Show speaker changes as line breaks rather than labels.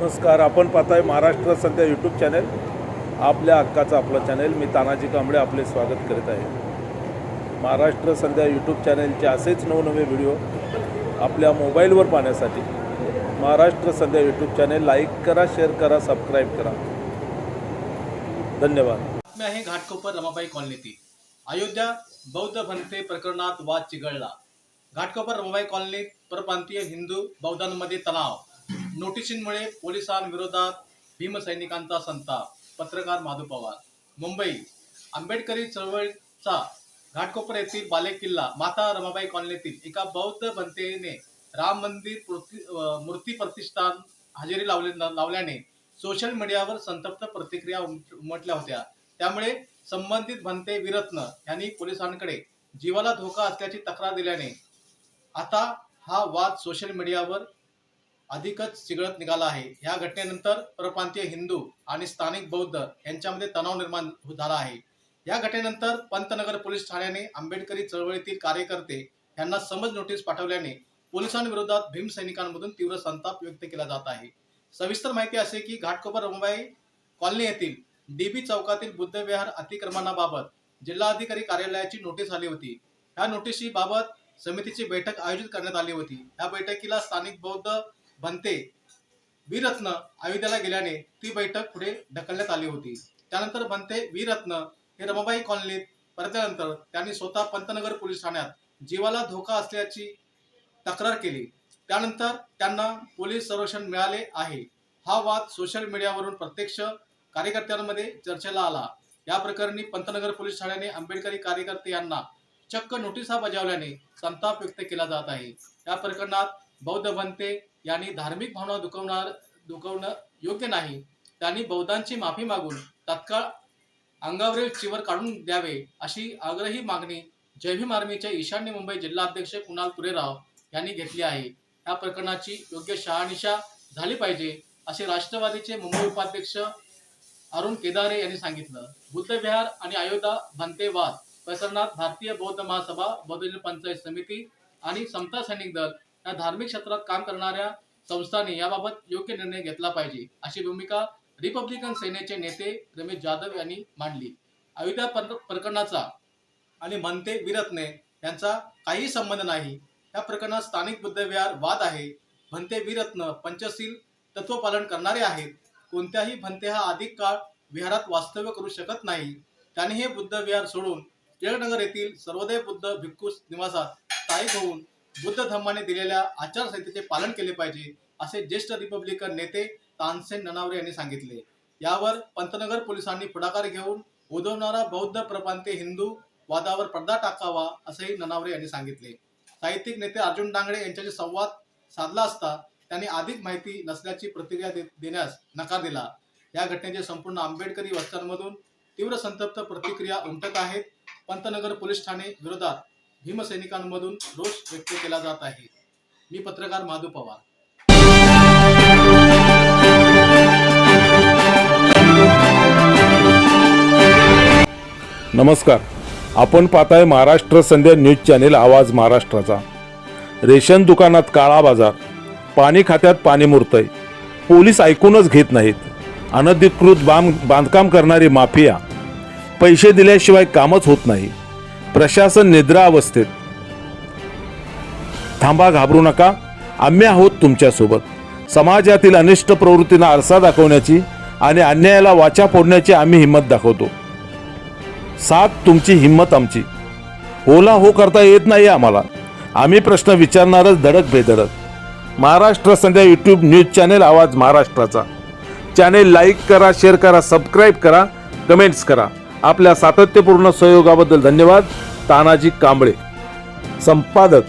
नमस्कार आपण पाहताय महाराष्ट्र सध्या यूट्यूब चॅनल आपल्या हक्काचं आपलं चॅनल मी तानाजी कांबळे आपले स्वागत करीत आहे. महाराष्ट्र सध्या यूट्यूब चॅनलचे असेच नवनवे व्हिडिओ आपल्या मोबाईलवर पाहण्यासाठी. महाराष्ट्र सध्या यूट्यूब चॅनल लाईक करा शेअर करा सबस्क्राईब करा. धन्यवाद.
बातमी आहे घाटकोपर रमाबाई कॉलनीतील. अयोध्या बौद्ध भंते प्रकरणात वाद चिघळला. घाटकोपर रमाबाई कॉलनीत परप्रांतीय हिंदू बौद्धांमध्ये तणाव. नोटिशींमुळे पोलिसांविरोधात भीमसैनिकांचा संताप. पत्रकार माधू पवार मुंबई. आंबेडकरी चळवळीचा घाटकोपर येथील बालेकिल्ला माता रमाबाई कॉलनीतील एका बौद्ध भंतेने राम मंदिर मूर्ती मूर्ती प्रतिष्ठान हजेरी लावले लावल्याने सोशल मीडियावर संतप्त प्रतिक्रिया उमट- उमटल्या होत्या. त्यामुळे संबंधित भंते विरत्न यांनी पोलिसांकडे जीवाला धोका असल्याची तक्रार दिल्याने आता हा वाद सोशल मीडियावर अधिकच चिघळत निघाला आहे. या घटनेनंतर परप्रांतीय हिंदू आणि स्थानिक बौद्ध यांच्यामध्ये तणाव निर्माण झाला आहे. या घटनेनंतर पंतनगर पोलीस ठाण्याने आंबेडकरी चळवळीतील कार्यकर्ते यांना समज नोटीस पाठवल्याने पोलिसांविरोधात भीमसैनिकांमधून तीव्र संताप व्यक्त केला जात आहे. सविस्तर माहिती असे की घाटकोपर रमबाई कॉलनी येथील डीबी चौकातील बुद्धविहार अतिक्रमणाबाबत जिल्हाधिकारी कार्यालयाची नोटीस आली होती. ह्या नोटीसीबाबत समितीची बैठक आयोजित करण्यात आली होती. या बैठकीला स्थानिक बौद्ध बनते. वीरत्न अयोध्येला गेल्याने ती बैठक पुढे ढकलण्यात आली होती. त्यानंतर बनते वीरत्न हे रमाबाई कॉलनीत परतल्यानंतर त्यांनी स्वतः पंतनगर पोलीस ठाण्यात जीवाला धोका असल्याची तक्रार केली. त्यानंतर त्यांना पोलीस संरक्षण मिळाले आहे. हा वाद सोशल मीडियावरून प्रत्यक्ष कार्यकर्त्यांमध्ये चर्चेला आला. या प्रकरणी पंतनगर पोलीस ठाण्याने आंबेडकरी कार्यकर्ते यांना चक्क नोटिसा बजावल्याने संताप व्यक्त केला जात आहे. या प्रकरणात बौद्ध बनते यांनी धार्मिक भावना दुखवणार दुखवणं योग्य नाही. त्यांनी बौद्धांची माफी मागून तत्काळ अंगावरील चिवर काढून द्यावे अशी आग्रही मागणी जय भीम आर्मीचे ईशान्य मुंबई जिल्हाध्यक्ष कुणाल तुरेराव यांनी घेतली आहे. या प्रकरणाची योग्य शहानिशा झाली पाहिजे असे राष्ट्रवादीचे मुंबई उपाध्यक्ष अरुण केदारे यांनी सांगितलं. बुद्धविहार आणि अयोध्या भंतेवाद प्रकरणात भारतीय बौद्ध महासभा बौद्ध पंचायत समिती आणि समता सैनिक दल या धार्मिक क्षेत्रात काम करणाऱ्या संस्थांनी याबाबत योग्य निर्णय घेतला पाहिजे अशी भूमिका रिपब्लिकन सेनेचे नेते रमेश जाधव यांनी मांडली. अयोध्या प्रकरणाचा आणि म्हणते विरत्ने यांचा काही संबंध नाही. या प्रकरणात स्थानिक बुद्धविहार वाद आहे. भंते विरत्न पंचशील तत्वपालन करणारे आहेत. कोणत्याही भंते हा अधिक काळ विहारात वास्तव्य करू शकत नाही. त्यांनी हे बुद्ध विहार सोडून टिळकनगर येथील सर्वोदय बुद्ध भिक्खू निवासात स्थायिक होऊन बुद्ध धम्माने दिलेल्या आचारसंहितेचे पालन केले पाहिजे असे ज्येष्ठ रिपब्लिकन नेते तानसेन ननावरे यांनी सांगितले. यावर पंतनगर पोलिसांनी पुढाकार घेऊन उदवणारा बौद्ध प्रपांते हिंदू वादावर पडदा टाकावा असंही ननावरे यांनी सांगितले. साहित्यिक नेते अर्जुन डांगडे यांच्याशी संवाद साधला असता त्यांनी अधिक माहिती नसल्याची प्रतिक्रिया दे- देण्यास नकार दिला. या घटनेचे संपूर्ण आंबेडकरी वस्त्यांमधून तीव्र संतप्त प्रतिक्रिया उमटत आहेत. पंतनगर पोलीस ठाणे विरोधात भीमसैनिकांमधून रोष व्यक्त केला जात आहे. मी पत्रकार माधू पवार.
नमस्कार. आपण पाहताय महाराष्ट्र संध्या न्यूज चॅनेल आवाज महाराष्ट्राचा. रेशन दुकानात काळा बाजार पाणी खात्यात पाणी मुरतय. पोलीस ऐकूनच घेत नाहीत. अनधिकृत बांध बांधकाम करणारी माफिया. पैसे दिल्याशिवाय कामच होत नाही. प्रशासन निद्रा अवस्थेत. थांबा घाबरू नका. आम्ही आहोत तुमच्यासोबत. समाजातील अनिष्ट प्रवृत्तींना आरसा दाखवण्याची आणि अन्यायाला वाचा फोडण्याची आम्ही हिंमत दाखवतो. साथ तुमची हिंमत आमची. ओला हो करता येत नाही आम्हाला. आम्ही प्रश्न विचारणारच धडक बेधडक. Maharashtra Sandhya YouTube news channel आवाज महाराष्ट्राचा. चॅनेल लाईक करा शेअर करा सबस्क्राईब करा कमेंट्स करा. आपल्या सातत्यपूर्ण सहयोगाबद्दल धन्यवाद. तानाजी कांबळे संपादक.